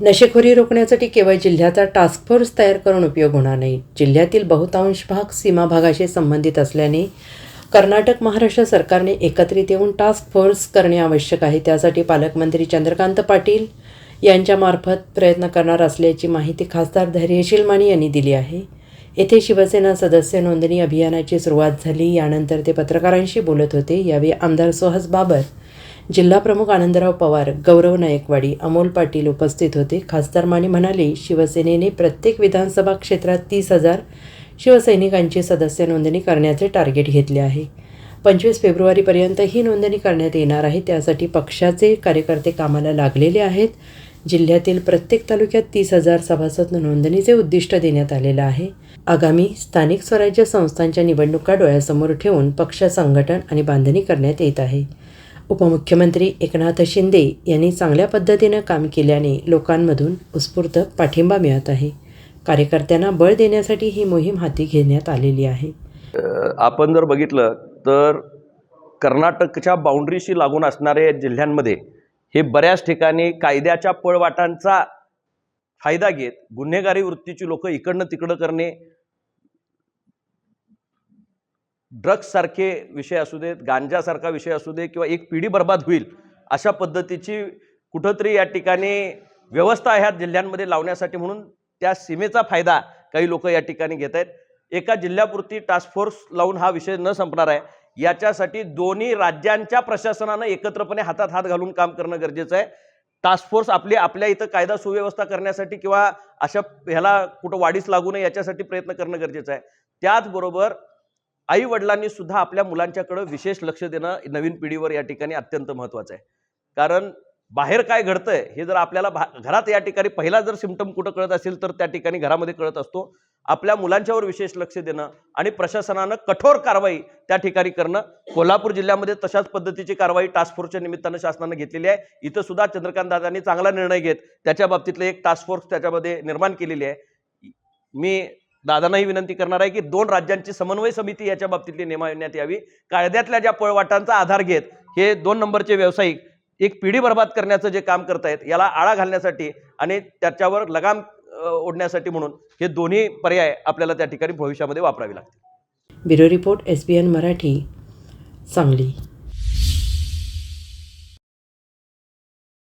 नशेखोरी रोखण्यासाठी केवळ जिल्ह्याचा टास्क फोर्स तयार करून उपयोग होणार नाही. जिल्ह्यातील बहुतांश भाग सीमा भागाशी संबंधित असल्याने कर्नाटक महाराष्ट्र सरकारने एकत्रित येऊन टास्क फोर्स करणे आवश्यक आहे. त्यासाठी पालकमंत्री चंद्रकांत पाटील यांच्यामार्फत प्रयत्न करणार असल्याची माहिती खासदार धैर्यशील माने यांनी दिली आहे. येथे शिवसेना सदस्य नोंदणी अभियानाची सुरुवात झाली. यानंतर ते पत्रकारांशी बोलत होते. यावेळी आमदार सुहास बाबर जिल्हा प्रमुख आनंदराव पवार गौरव नायकवाडी अमोल पाटील उपस्थित होते. खासदार माने म्हणाले शिवसेनेने प्रत्येक विधानसभा क्षेत्रात तीस हजार शिवसैनिकांची सदस्य नोंदणी करण्याचे टार्गेट घेतले आहे. पंचवीस फेब्रुवारीपर्यंत ही नोंदणी करण्यात येणार आहे. त्यासाठी पक्षाचे कार्यकर्ते कामाला लागलेले आहेत. जिल्ह्यातील प्रत्येक तालुक्यात तीस हजार सभासद नोंदणीचे उद्दिष्ट देण्यात आलेलं आहे. आगामी स्थानिक स्वराज्य संस्थांच्या निवडणुका डोळ्यासमोर ठेवून पक्ष संघटन आणि बांधणी करण्यात येत आहे. उपमुख्यमंत्री एकनाथ शिंदे यांनी चांगल्या पद्धतीनं काम केल्याने लोकांमधून उत्स्फूर्त पाठिंबा मिळत आहे. कार्यकर्त्यांना बळ देण्यासाठी ही मोहीम हाती घेण्यात आलेली आहे. आपण जर बघितलं तर कर्नाटकच्या बाउंड्रीशी लागून असणाऱ्या जिल्ह्यांमध्ये हे बऱ्याच ठिकाणी कायद्याच्या पळवाटांचा फायदा घेत गुन्हेगारी वृत्तीची लोक इकडनं तिकडं करणे ड्रग्ससारखे विषय असू देत गांजासारखा विषय असू दे किंवा एक पिढी बर्बाद होईल अशा पद्धतीची कुठंतरी या ठिकाणी व्यवस्था ह्या जिल्ह्यांमध्ये लावण्यासाठी म्हणून त्या सीमेचा फायदा काही लोक या ठिकाणी घेत आहेत. एका जिल्ह्यापुरती टास्क फोर्स लावून हा विषय न संपणार आहे. याच्यासाठी दोन्ही राज्यांच्या प्रशासनानं एकत्रपणे हातात हात घालून काम करणं गरजेचं आहे. टास्क फोर्स आपली आपल्या इथं कायदा सुव्यवस्था करण्यासाठी किंवा अशा ह्याला कुठं वाढीस लागू नये याच्यासाठी प्रयत्न करणं गरजेचं आहे. त्याचबरोबर आई वडिलांनी सुद्धा आपल्या मुलांच्याकडं विशेष लक्ष देणं नवीन पिढीवर या ठिकाणी अत्यंत महत्त्वाचं आहे. कारण बाहेर काय घडतंय हे जर आपल्याला भा- घरात या ठिकाणी पहिला जर सिमटम कुठं कळत असेल तर त्या ठिकाणी घरामध्ये कळत असतो. आपल्या मुलांच्यावर विशेष लक्ष देणं आणि प्रशासनानं कठोर कारवाई त्या ठिकाणी करणं. कोल्हापूर जिल्ह्यामध्ये तशाच पद्धतीची कारवाई टास्क फोर्सच्या निमित्तानं शासनानं घेतलेली आहे. इथं सुद्धा चंद्रकांत दादांनी चांगला निर्णय घेत त्याच्या बाबतीतलं एक टास्क फोर्स त्याच्यामध्ये निर्माण केलेली आहे. मी दादांनाही विनंती करणार आहे की दोन राज्यांची समन्वय समिती याच्या बाबतीतली नेमण्यात यावी. कायद्यातल्या ज्या पळवाटांचा आधार घेत हे दोन नंबरचे व्यावसायिक एक पिढी बर्बाद करण्याचं जे काम करतायत याला आळा घालण्यासाठी आणि त्याच्यावर लगाम ओढण्यासाठी म्हणून हे दोन्ही पर्याय आपल्याला त्या ठिकाणी भविष्यामध्ये वापरावे लागतील. Bureau report S B N Marathi Sangli.